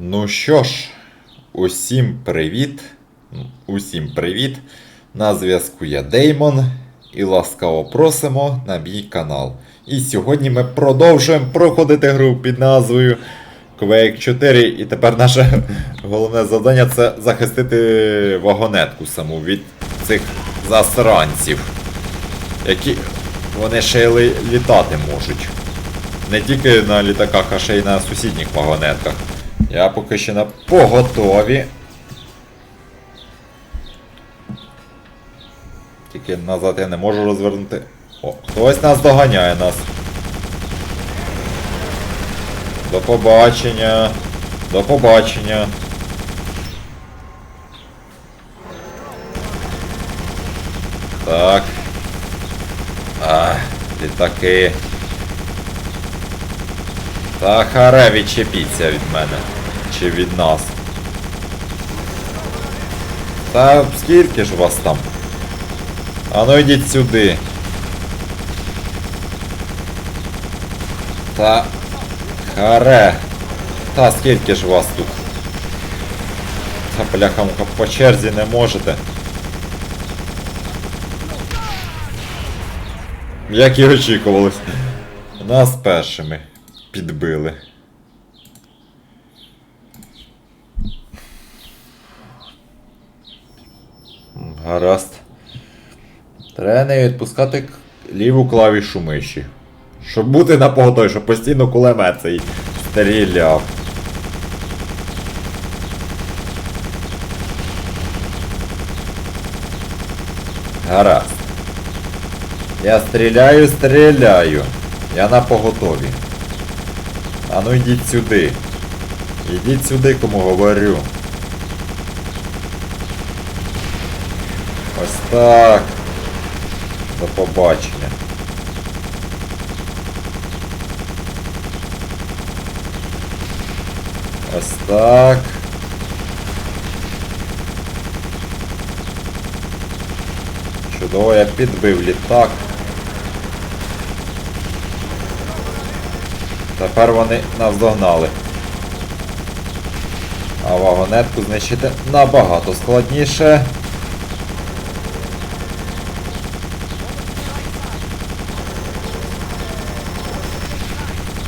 Ну що ж, усім привіт. Ну, Усім привіт. На зв'язку я Деймон і ласкаво просимо на мій канал. І сьогодні ми продовжуємо проходити гру під назвою Quake 4. І тепер наше головне завдання це захистити вагонетку саму від цих засранців. Які вони ще й літати можуть. Не тільки на літаках, а ще й на сусідніх вагонетках. Я поки що на поготові. Тільки назад я не можу розвернути. О, хтось нас доганяє нас. До побачення. До побачення. Так. А, літаки. Та харе відчепіться від мене. Чи від нас. Та скільки ж вас там? А ну йдіть сюди. Та харе. Та скільки ж вас тут? Та бляха по черзі не можете. Як і очікувалось. Нас першими підбили. Гаразд. Треба не відпускати ліву клавішу миші. Щоб бути на поготові, щоб постійно кулемет цей стріляв. Гаразд. Я стріляю, стріляю. Я на поготові. А ну йдіть сюди. Йдіть сюди, кому говорю. Ось так. До побачення. Ось так. Чудово, я підбив літак. Тепер вони нас догнали. А вагонетку знищити набагато складніше.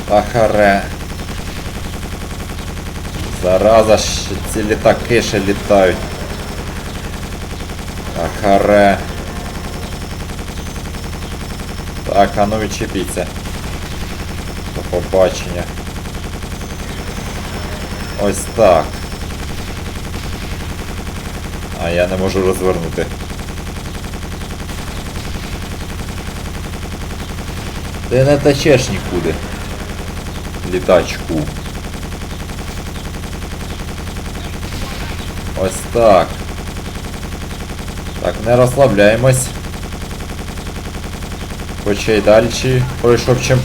Ахаре. Зараза, ще ці літаки ще літають. Ахаре. Так, а ну відчепіться. Побачення. Ось так. А я не можу розвернути. Ти не течеш нікуди. Літачку. Ось так. Так, не розслабляємось. Хоча й далі пройшов, чим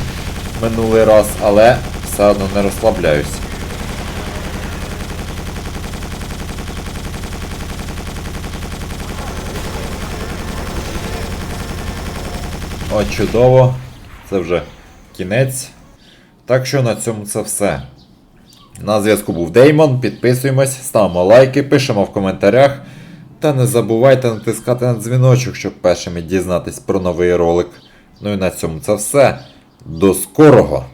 минулий раз, але все одно не розслабляюсь. О, чудово. Це вже кінець. Так що на цьому це все. На зв'язку був Деймон. Підписуємось, ставимо лайки, пишемо в коментарях. Та не забувайте натискати на дзвіночок, щоб першими дізнатись про новий ролик. Ну і на цьому це все. До скорого!